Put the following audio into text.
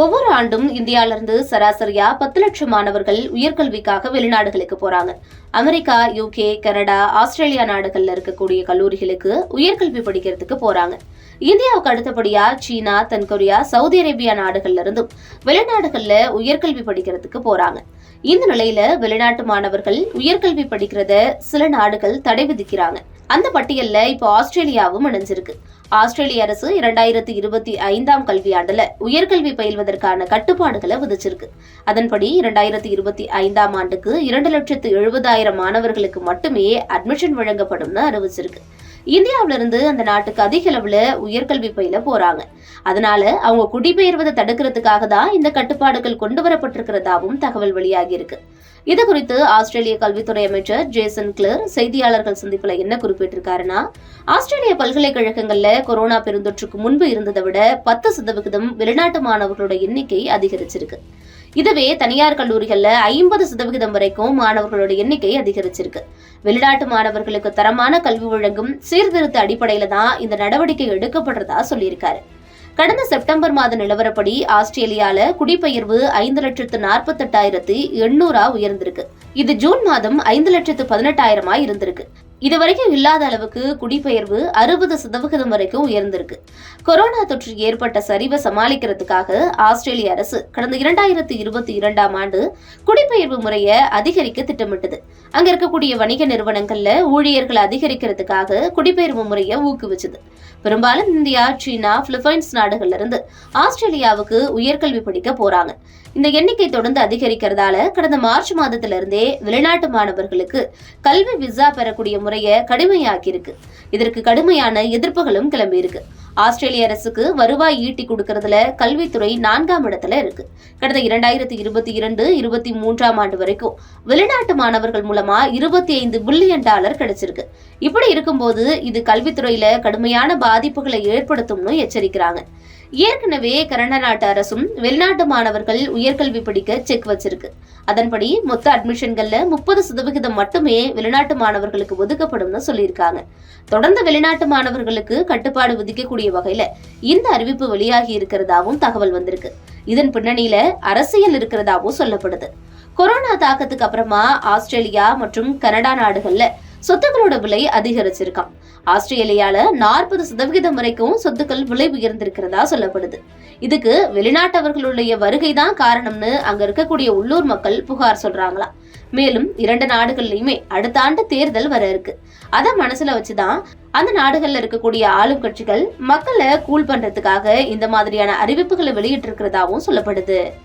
ஒவ்வொரு ஆண்டும் இந்தியாவிலிருந்து சராசரியா பத்து லட்சம் மாணவர்கள் உயர்கல்விக்காக வெளிநாடுகளுக்கு போறாங்க. அமெரிக்கா யூகே கனடா ஆஸ்திரேலியா நாடுகள்ல இருக்கக்கூடிய கல்லூரிகளுக்கு உயர்கல்வி படிக்கிறதுக்கு போறாங்க. இந்தியாவுக்கு அடுத்தபடியா சீனா தென்கொரியா சவுதி அரேபியா நாடுகள்ல இருந்தும் வெளிநாடுகள்ல உயர்கல்வி படிக்கிறதுக்கு போறாங்க. இந்த நிலையில வெளிநாட்டு மாணவர்கள் உயர்கல்வி படிக்கிறத சில நாடுகள் தடை விதிக்கிறாங்க. அந்த பட்டியல்ல இப்போ ஆஸ்திரேலியாவும் இணைஞ்சிருக்கு. ஆஸ்திரேலிய அரசு இரண்டாயிரத்தி இருபத்தி ஐந்தாம் கல்வியாண்டுல உயர்கல்வி பயில்வதற்கான கட்டுப்பாடுகளை விதிச்சிருக்கு. அதன்படி இரண்டாயிரத்தி இருபத்தி ஐந்தாம் ஆண்டுக்கு இரண்டு லட்சத்து எழுபதாயிரம் மாணவர்களுக்கு மட்டுமே அட்மிஷன் வழங்கப்படும்னு அறிவிச்சிருக்கு. இந்தியாவிலிருந்து அந்த நாட்டுக்கு அதிக அளவுல உயர்கல்வி பயில போறாங்க. அதனால அவங்க குடிபெயர்வதை தடுக்கிறதுக்காக தான் இந்த கட்டுப்பாடுகள் கொண்டு வரப்பட்டிருக்கிறதாவும் தகவல் வெளியாகி இருக்கு. இது குறித்து ஆஸ்திரேலிய கல்வித்துறை அமைச்சர் ஜேசன் கிளர் செய்தியாளர்கள் சந்திப்புல என்ன குறிப்பிட்டிருக்காருன்னா ஆஸ்திரேலிய பல்கலைக்கழகங்கள்ல கொரோனா பெருந்தொற்றுக்கு முன்பு இருந்ததை விட பத்து சதவிகிதம் வெளிநாட்டு மாணவர்களோட எண்ணிக்கை அதிகரிச்சிருக்கு. இதுவே தனியார் கல்லூரிகள்ல ஐம்பது சதவிகிதம் வரைக்கும் மாணவர்களோட எண்ணிக்கை அதிகரிச்சிருக்கு. வெளிநாட்டு மாணவர்களுக்கு தரமான கல்வி வழங்கும் சீர்திருத்த அடிப்படையில தான் இந்த நடவடிக்கை எடுக்கப்படுறதா சொல்லியிருக்காரு. கடந்த செப்டம்பர் மாத நிலவரப்படி ஆஸ்திரேலியால குடிபெயர்வு ஐந்து லட்சத்து நாற்பத்தெட்டாயிரத்து எண்ணூறா உயர்ந்திருக்கு. இது ஜூன் மாதம் ஐந்து லட்சத்து பதினெட்டாயிரமா இருந்திருக்கு. இதுவரைக்கும் இல்லாத அளவுக்கு குடிபெயர்வு அறுபது சதவிகிதம் வரைக்கும் உயர்ந்திருக்கு. கொரோனா தொற்று ஏற்பட்ட சரிவை சமாளிக்கிறதுக்காக ஆஸ்திரேலிய அரசு கடந்த இரண்டாயிரத்தி இருபத்தி இரண்டாம் ஆண்டு குடிபெயர்வு முறையை அதிகரிக்க திட்டமிட்டது. அங்க இருக்கக்கூடிய வணிக நிறுவனங்கள்ல ஊழியர்களை அதிகரிக்கிறதுக்காக குடிபெயர்வு முறையை ஊக்குவிச்சது. பெரும்பாலும் இந்தியா சீனா பிலிப்பைன்ஸ் நாடுகள்ல இருந்து ஆஸ்திரேலியாவுக்கு உயர்கல்வி படிக்க போறாங்க. இந்த எண்ணிக்கை தொடர்ந்து அதிகரிக்கிறதால கடந்த மார்ச் மாதத்துல இருந்தே வெளிநாட்டு மாணவர்களுக்கு கல்வி விசா பெறக்கூடிய முறையை கடுமையாக்கியிருக்கு. இதற்கு கடுமையான எதிர்ப்புகளும் கிளம்பியிருக்கு. ஆஸ்திரேலிய அரசுக்கு வருவாய் ஈட்டி கொடுக்கறதுல கல்வித்துறை நான்காம் இடத்துல இருக்கு. கடந்த இரண்டாயிரத்தி இருபத்தி இரண்டு இருபத்தி மூன்றாம் ஆண்டு வரைக்கும் வெளிநாட்டு மாணவர்கள் மூலமா இருபத்தி ஐந்து பில்லியன் டாலர் கிடைச்சிருக்கு. இப்படி இருக்கும்போது இது கல்வித்துறையில கடுமையான பாதிப்புகளை ஏற்படுத்தும்னு எச்சரிக்கிறாங்க. ஏற்கனவே கனடா நாட்டு அரசும் வெளிநாட்டு மாணவர்கள் உயர்கல்வி படிக்க செக் வச்சிருக்கு. அதன்படி மொத்த அட்மிஷன்கள்ல முப்பது சதவிகிதம் மட்டுமே வெளிநாட்டு மாணவர்களுக்கு ஒதுக்கப்படும்னு சொல்லியிருக்காங்க. தொடர்ந்து வெளிநாட்டு மாணவர்களுக்கு கட்டுப்பாடு விதிக்கக்கூடிய வகையில இந்த அறிவிப்பு வெளியாகி இருக்கிறதாவும் தகவல் வந்திருக்கு. இதன் பின்னணியில அரசியல் இருக்கிறதாவும் சொல்லப்படுது. கொரோனா தாக்கத்துக்கு அப்புறமா ஆஸ்திரேலியா மற்றும் கனடா நாடுகள்ல சொத்துக்களோட விலை அதிகரிச்சிருக்கான் ஆஸ்திரேலியால நாற்பது சதவிகிதம் வரைக்கும் சொத்துக்கள் விலை உயர்ந்திருக்கிறதா சொல்லப்படுது. இதுக்கு வெளிநாட்டவர்களுடைய வருகை தான் காரணம்னு அங்க இருக்கக்கூடிய உள்ளூர் மக்கள் புகார் சொல்றாங்களா. மேலும் இரண்டு நாடுகள்லயுமே அடுத்த ஆண்டு தேர்தல் வர இருக்கு. அதை மனசுல வச்சுதான் அந்த நாடுகள்ல இருக்கக்கூடிய ஆளும் கட்சிகள் மக்களை கூல் பண்றதுக்காக இந்த மாதிரியான அறிவிப்புகளை வெளியிட்டு இருக்கிறதாவும் சொல்லப்படுது.